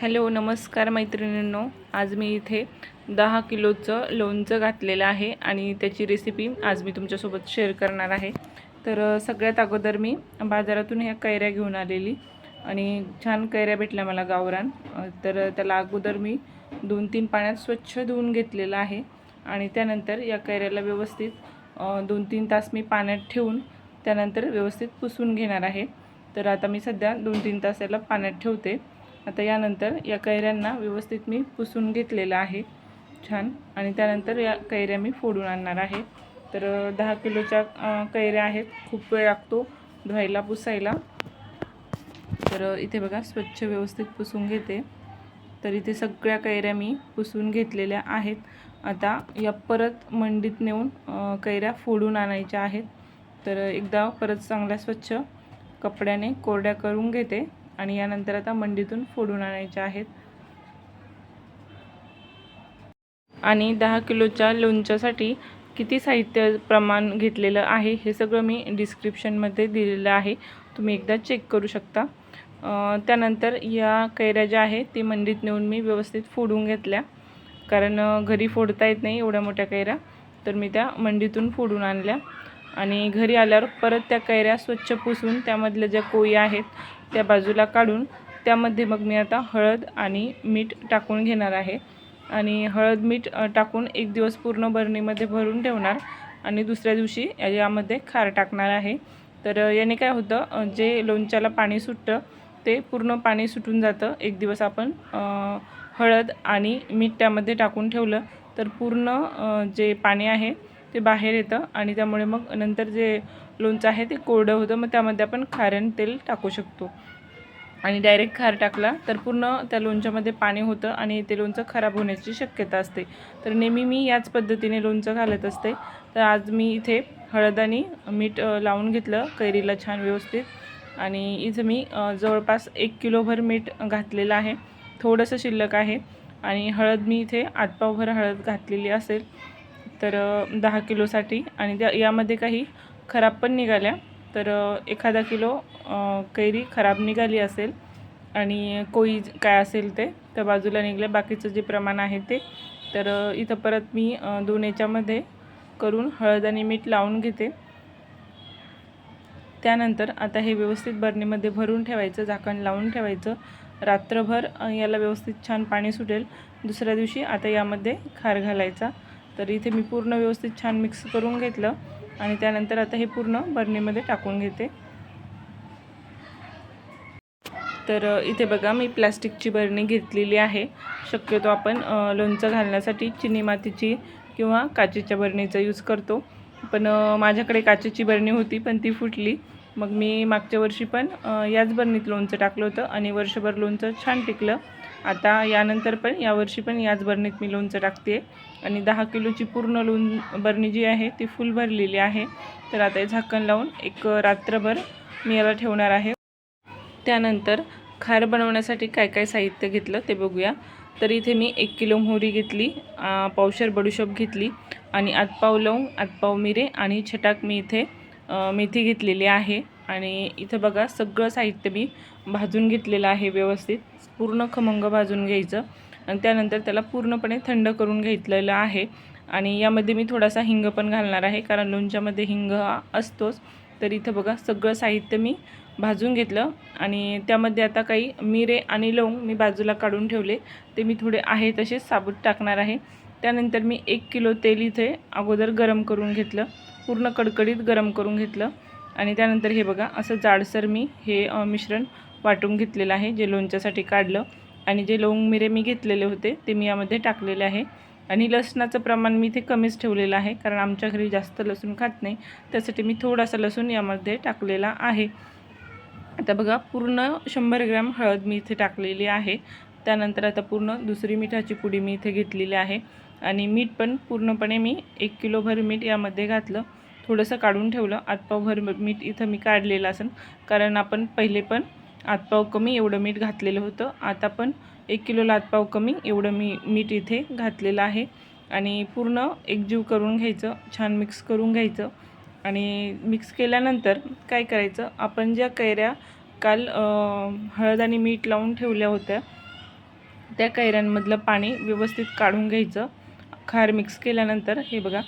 Hello नमस्कार मैत्रिणींनो. आज मी इथे दहा किलोचं लोणचं घातलेलं आहे आणि त्याची रेसिपी आज मी तुमच्यासोबत शेअर करणार आहे. तर सगळ्यात अगोदर मी बाजारातून ह्या कैऱ्या घेऊन आलेली आणि छान कैऱ्या भेटल्या मला गावरान. तर त्याला अगोदर मी दोन तीन पाण्यात स्वच्छ धुवून घेतलेलं आहे आणि त्यानंतर या कैऱ्याला व्यवस्थित दोन तीन तास मी पाण्यात ठेवून त्यानंतर व्यवस्थित पुसून घेणार आहे. तर आता मी सध्या दोन तीन तास याला पाण्यात ठेवते. आता यानंतर या कैऱ्यांना व्यवस्थित मी पुसून घेतलेलं आहे छान. आणि त्यानंतर या कैऱ्या मी फोडून आणणार आहे. तर दहा किलोच्या कैऱ्या आहेत. खूप वेळ लागतो धुवायला पुसायला. तर इथे बघा स्वच्छ व्यवस्थित पुसून घेते. तर इथे सगळ्या कैऱ्या मी पुसून घेतलेल्या आहेत. आता या परत मंडीत नेऊन कैऱ्या फोडून आणायच्या आहेत. तर एकदा परत चांगल्या स्वच्छ कपड्याने कोरड्या करून घेते. आणि यानंतर आता मंडीतून फोडून आणायच्या आहेत. आणि दहा किलोच्या लोणच्यासाठी किती साहित्य प्रमाण घेतलेलं आहे हे सगळं मी डिस्क्रिप्शनमध्ये दिलेलं आहे. तुम्ही एकदा चेक करू शकता. त्यानंतर या कैऱ्या ज्या आहेत ते मंडीत नेऊन मी व्यवस्थित फोडून घेतल्या. कारण घरी फोडता येत नाही एवढ्या मोठ्या कैऱ्या. तर मी त्या मंडीतून फोडून आणल्या. आणि घरी आल्यावर परत त्या कैऱ्या स्वच्छ पुसून त्यामधल्या ज्या कोयी आहेत त्या बाजूला काढून त्यामध्ये मग मी आता हळद आणि मीठ टाकून घेणार आहे. आणि हळद मीठ टाकून एक दिवस पूर्ण बरणीमध्ये भरून ठेवणार आणि दुसऱ्या दिवशी यामध्ये खार टाकणार आहे. तर याने काय होतं जे लोणच्याला पाणी सुटतं ते पूर्ण पाणी सुटून जातं. एक दिवस आपण हळद आणि मीठ त्यामध्ये टाकून ठेवलं तर पूर्ण जे पाणी आहे ते बाहेर येतं आणि त्यामुळे मग नंतर जे लोणचं आहे ते कोरडं होतं मग त्यामध्ये आपण खारण तेल टाकू शकतो. आणि डायरेक्ट खार टाकला तर पूर्ण त्या लोणच्यामध्ये पाणी होतं आणि ते लोणचं खराब होण्याची शक्यता असते. तर नेहमी मी याच पद्धतीने लोणचं घालत असते. तर आज मी इथे हळद आणि मीठ लावून घेतलं कैरीला छान व्यवस्थित. आणि इथं मी जवळपास एक किलोभर मीठ घातलेलं आहे. थोडंसं शिल्लक आहे. आणि हळद मी इथे आतपावभर हळद घातलेली असेल. तर दहा किलोसाठी आणि त्या यामध्ये काही खराब पण निघाल्या. तर एखादा किलो कैरी खराब निघाली असेल आणि कोई काय असेल ते त्या बाजूला निघले. बाकीचं जे प्रमाण आहे ते. तर इथं परत मी दोन याच्यामध्ये करून हळद आणि मीठ लावून घेते. त्यानंतर आता हे व्यवस्थित बरणीमध्ये भरून ठेवायचं झाकण लावून ठेवायचं. रात्रभर याला व्यवस्थित छान पाणी सुटेल. दुसऱ्या दिवशी आता यामध्ये खार घालायचा. तर इथे मी पूर्ण व्यवस्थित छान मिक्स करून घेतलं आणि त्यानंतर आता हे पूर्ण बरणीमध्ये टाकून घेते. तर इथे बघा मी प्लॅस्टिकची बरणी घेतलेली आहे. शक्यतो आपण लोणचं घालण्यासाठी चिनी मातीची किंवा काचेच्या बरणीचा यूज करतो. पण माझ्याकडे काचेची बरणी होती पण ती फुटली. मग मी मागच्या वर्षी पण याच बरणीत लोणचं टाकलं होतं आणि वर्षभर लोणचं छान टिकलं. आता यानंतर पण यावर्षी पण याच बरणीत मी लोणचं टाकते आणि दहा किलोची पूर्ण लोण बरणी जी आहे ती फुल भरलेली आहे. तर आता हे झाकण लावून एक रात्रभर मी याला ठेवणार आहे. त्यानंतर खार बनवण्यासाठी काय काय साहित्य घेतलं ते बघूया. तर इथे मी एक किलो मोहरी घेतली पावशर बडुशोप घेतली आणि आतपाव लवंग आतपाव मिरे आणि छटाक मी इथे मेथी घेतलेली आहे. आणि इथं बघा सगळं साहित्य मी भाजून घेतलेलं आहे व्यवस्थित. पूर्ण खमंग भाजून घ्यायचं. आणि त्यानंतर त्याला पूर्णपणे थंड करून घेतलेलं आहे. आणि यामध्ये मी थोडासा हिंग पण घालणार आहे कारण लोणच्यामध्ये हिंग हा असतोच. तर इथं बघा सगळं साहित्य मी भाजून घेतलं. आणि त्यामध्ये आता काही मिरे आणि लवंग मी बाजूला काढून ठेवले. ते मी थोडे आहे तसेच साबूत टाकणार आहे. त्यानंतर मी एक किलो तेल इथे अगोदर गरम करून घेतलं. पूर्ण कडकडीत गरम करून घेतलं. आणि त्यानंतर हे बघा असं जाडसर मी हे मिश्रण वाटून घेतलेलं आहे जे लोणच्यासाठी काढलं. आणि जे लवंग मिरे मी घेतलेले होते ते मी यामध्ये टाकलेले आहे. आणि लसणाचं प्रमाण मी इथे कमीच ठेवलेलं आहे कारण आमच्या घरी जास्त लसूण खात नाही. त्यासाठी मी थोडासा लसूण यामध्ये टाकलेला आहे. आता बघा पूर्ण शंभर ग्रॅम हळद मी इथे टाकलेली आहे. त्यानंतर आता पूर्ण दुसरी मिठाची पुडी मी इथे घेतलेली आहे. आणि मीठ पण पूर्णपणे मी एक किलोभर मीठ यामध्ये घातलं. थोडंसं काढून ठेवलं. आतपावभर मीठ इथं मी काढलेलं असेल कारण आपण पहिले पण आतपाव कमी एवढं मीठ घातलेलं होतं. आता पण एक किलोला आतपाव कमी एवढं मी मीठ इथे घातलेलं आहे. आणि पूर्ण एकजीव करून घ्यायचं छान मिक्स करून घ्यायचं. आणि मिक्स केल्यानंतर काय करायचं आपण ज्या कैऱ्या काल हळद आणि मीठ लावून ठेवल्या होत्या त्या कैऱ्यांमधलं पाणी व्यवस्थित काढून घ्यायचं. खार मिक्स केल्यानंतर हे बघा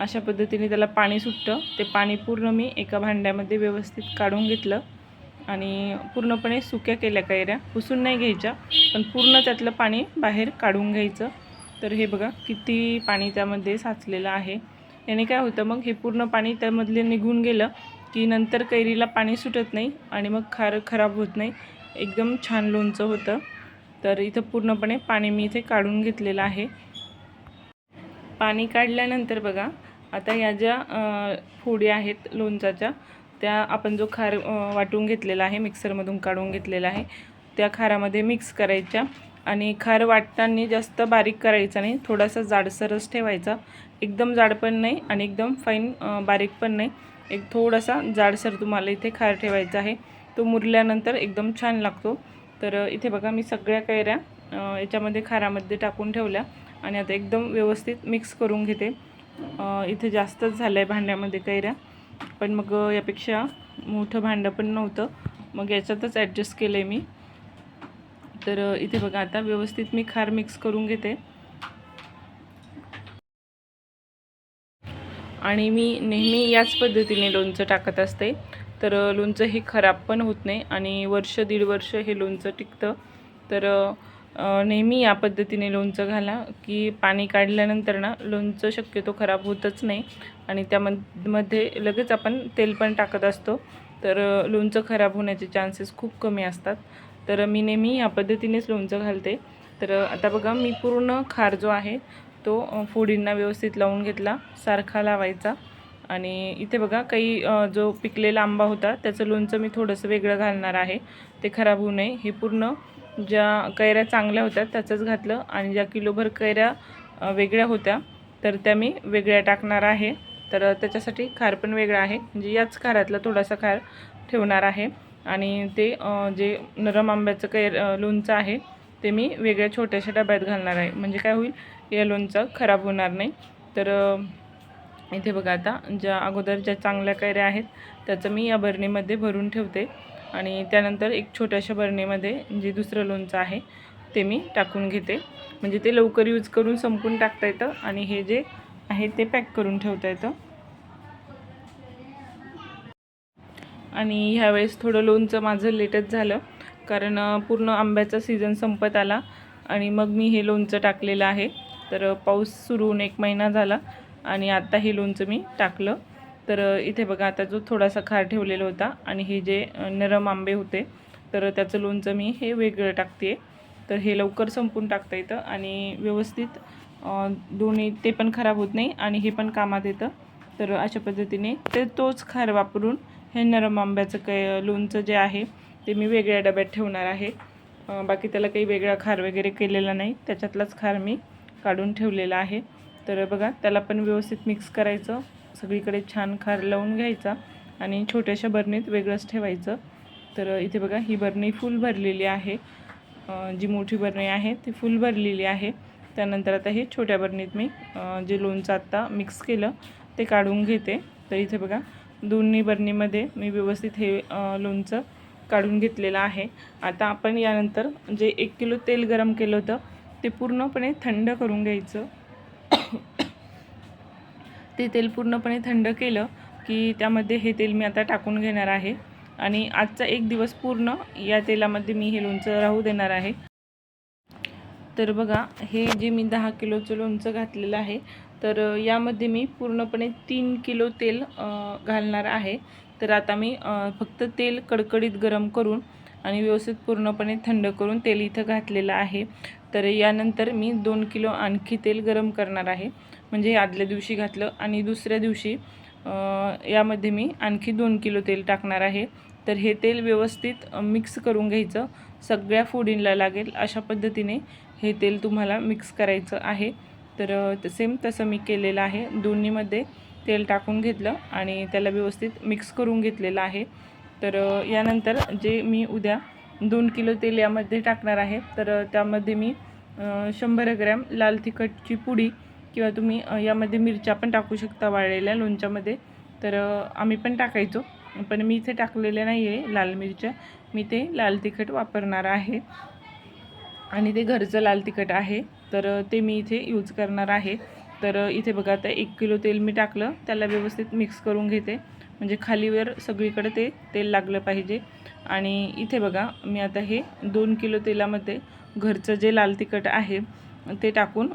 अशा पद्धतीने त्याला पाणी सुटतं. ते पाणी पूर्ण मी एका भांड्यामध्ये व्यवस्थित काढून घेतलं. आणि पूर्णपणे सुक्या केल्या कैऱ्या पुसून नाही घ्यायच्या पण पूर्ण त्यातलं पाणी बाहेर काढून घ्यायचं. तर हे बघा किती पाणी त्यामध्ये साचलेलं आहे. याने काय होतं मग हे पूर्ण पाणी त्यामधले निघून गेलं की नंतर कैरीला पाणी सुटत नाही आणि मग खार खराब होत नाही. एकदम छान लोणचं होतं. तर इथं पूर्णपणे पाणी मी इथे काढून घेतलेलं आहे. पाणी काढल्यानंतर बघा आता या ज्या फोडी आहेत लोणचाच्या त्या आपण जो खार वाटून घेतलेला आहे मिक्सरमधून काढून घेतलेला आहे त्या खारामध्ये मिक्स करायच्या आणि खार वाटताना जास्त बारीक करायचा नाही थोडासा जाडसरच ठेवायचा. एकदम जाड पण नाही आणि एकदम फाईन बारीक पण नाही. एक थोडासा जाडसर तुम्हाला इथे खार ठेवायचा आहे. तो मुरल्यानंतर एकदम छान लागतो. तर इथे बघा मी सगळ्या कैऱ्या याच्यामध्ये खारामध्ये टाकून ठेवल्या आणि आता एकदम व्यवस्थित मिक्स करून घेते. इथे जास्तच झालं आहे भांड्यामध्ये कैऱ्या. पण मग यापेक्षा मोठं भांडं पण नव्हतं. मग याच्यातच ॲडजस्ट केलं आहे मी. तर इथे बघा आता व्यवस्थित मी खार मिक्स करून घेते. आणि मी नेहमी याच पद्धतीने लोणचं टाकत असते. तर लोणचं हे खराब पण होत नाही आणि वर्ष दीड वर्ष हे लोणचं टिकतं. तर नेहमी या पद्धतीने लोणचं घाला की पाणी काढल्यानंतर ना लोणचं शक्यतो खराब होतच नाही. आणि त्यामध्ये लगेच आपण तेल पण टाकत असतो. तर लोणचं खराब होण्याचे चान्सेस खूप कमी असतात. तर मी नेहमी या पद्धतीनेच लोणचं घालते. तर आता बघा मी पूर्ण खार जो आहे तो फुडींना फोडींना व्यवस्थित लावून घेतला सारखा लावायचा. आणि इथे बघा काही जो पिकलेला आंबा होता त्याचं लोणचं मी थोडंसं वेगळं घालणार आहे. ते खराब होऊ नये. हे पूर्ण ज्या कैऱ्या चांगल्या होत्या त्याचंच घातलं आणि ज्या किलोभर कैऱ्या वेगळ्या होत्या तर त्या मी वेगळ्या टाकणार आहे. तर त्याच्यासाठी खार पण वेगळा आहे. म्हणजे याच खारातला थोडासा खार ठेवणार आहे. आणि ते जे नरम आंब्याचं कैर लोणचं आहे ते मी वेगळ्या छोट्याशा डब्यात घालणार आहे. म्हणजे काय होईल या लोणचं खराब होणार नाही. तर इथे बघा आता ज्या अगोदर ज्या चांगल्या कैऱ्या आहेत त्याचं मी या बरणीमध्ये भरून ठेवते. आणि त्यानंतर एक छोट्याशा बरणीमध्ये जे दुसरं लोणचं आहे ते मी टाकून घेते. म्हणजे ते लवकर यूज करून संपून टाकता येतं आणि हे जे आहे ते पॅक करून ठेवता येतं. आणि ह्यावेळेस थोडं लोणचं माझं लेटच झालं कारण पूर्ण आंब्याचा सीझन संपत आला आणि मग मी हे लोणचं टाकलेलं आहे. तर पाऊस सुरू होऊन एक महिना झाला आणि आत्ता हे लोणचं मी टाकलं. तर इथे बघा आता जो थोडासा खार ठेवलेला होता आणि हे जे नरम आंबे होते तर त्याचं लोणचं मी हे वेगळं टाकते तर हे लवकर संपून टाकता येतं आणि व्यवस्थित दोन्ही ते पण खराब होत नाही आणि हे पण कामात येतं. तर अशा पद्धतीने ते तोच खार वापरून हे नरम आंब्याचं काय लोणचं जे आहे ते मी वेगळ्या डब्यात ठेवणार आहे. बाकी त्याला काही वेगळा खार वगैरे केलेला नाही. त्याच्यातलाच खार मी काढून ठेवलेला आहे. तर बघा त्याला पण व्यवस्थित मिक्स करायचं. सगळीकडे छान खार लावून घ्यायचा आणि छोट्याशा बरणीत वेगळंच ठेवायचं. तर इथे बघा ही बरणी फुल भरलेली आहे. जी मोठी बरणी आहे ती फुल भरलेली आहे. त्यानंतर आता हे छोट्या बरणीत मी जे लोणचं आत्ता मिक्स केलं ते काढून घेते. तर इथे बघा दोन्ही बरणीमध्ये मी व्यवस्थित हे लोणचं काढून घेतलेलं आहे. आता आपण यानंतर जे एक किलो तेल गरम केलं होतं ते पूर्णपणे थंड करून घ्यायचं. ते तेल पूर्णपणे थंड केलं की त्यामध्ये हे तेल मी आता टाकून घेणार आहे. आणि आजचा एक दिवस पूर्ण या तेलामध्ये मी हे लोणचं राहू देणार आहे. तर बघा हे जे मी दहा किलोचं लोणचं घातलेलं आहे तर यामध्ये मी पूर्णपणे तीन किलो तेल घालणार आहे. तर आता मी फक्त तेल कडकडीत गरम करून आणि व्यवस्थित पूर्णपणे थंड करून तेल इथं घातलेलं आहे. तर यानंतर मी दोन किलो आणखी तेल गरम करणार आहे. म्हणजे हे आदल्या दिवशी घातलं आणि दुसऱ्या दिवशी यामध्ये मी आणखी दोन किलो तेल टाकणार आहे. तर हे तेल व्यवस्थित मिक्स करून घ्यायचं. सगळ्या फोडींला लागेल. अशा पद्धतीने हे तेल तुम्हाला मिक्स करायचं आहे. तर सेम तसं मी केलेलं आहे. दोन्हीमध्ये तेल टाकून घेतलं आणि त्याला व्यवस्थित मिक्स करून घेतलेलं आहे. तर यानंतर जे मी उद्या दोन किलो तेल यामध्ये टाकणार आहे तर त्यामध्ये मी शंभर ग्रॅम लाल तिखटची पुडी किंवा तुम्ही यामध्ये मिरच्या पण टाकू शकता वाळलेल्या लोणच्यामध्ये. तर आम्ही पण टाकायचो पण मी इथे टाकलेल्या नाही आहे लाल मिरच्या. मी ते लाल तिखट वापरणार आहे. आणि ते घरचं लाल तिखट आहे तर ते मी इथे यूज करणार आहे. तर इथे बघा आता एक किलो तेल मी टाकलं त्याला व्यवस्थित मिक्स करून घेते. म्हणजे खालीवर सगळीकडे ते तेल लागलं पाहिजे. आणि इथे बघा मी आता हे दोन किलो तेलामध्ये घरचं जे लाल तिखट आहे ते टाकून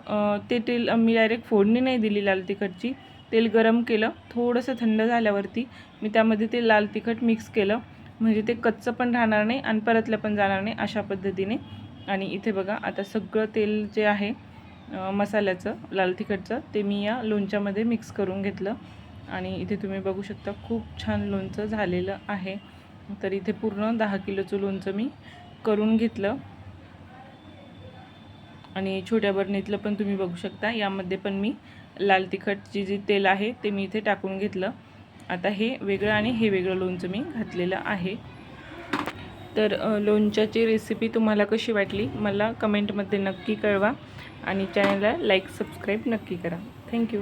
ते तेल मी डायरेक्ट फोडणी नाही दिली लाल तिखटची. तेल गरम केलं थोडंसं थंड झाल्यावरती मी त्यामध्ये ते लाल तिखट मिक्स केलं. म्हणजे ते कच्चं पण राहणार नाही आणि परतलं पण जाणार नाही अशा पद्धतीने. आणि इथे बघा आता सगळं तेल जे आहे मसाल्याचं लाल तिखटचं ते मी या लोणच्यामध्ये मिक्स करून घेतलं. आणि इथे तुम्ही बघू शकता खूप छान लोणचं झालेलं आहे. तर इथे पूर्ण दहा किलोचं लोणचं मी करून घेतलं. आणि छोट्या बरणीतलं पण तुम्ही बघू शकता. यामध्ये पण मी लाल तिखटची जी तेल आहे ते मी इथे टाकून घेतलं. आता हे वेगळं आणि हे वेगळं लोणचं मी घातलेलं आहे. तर लोणच्याची रेसिपी तुम्हाला कशी वाटली मला कमेंटमध्ये नक्की कळवा आणि चॅनलला लाईक सबस्क्राईब नक्की करा. थँक्यू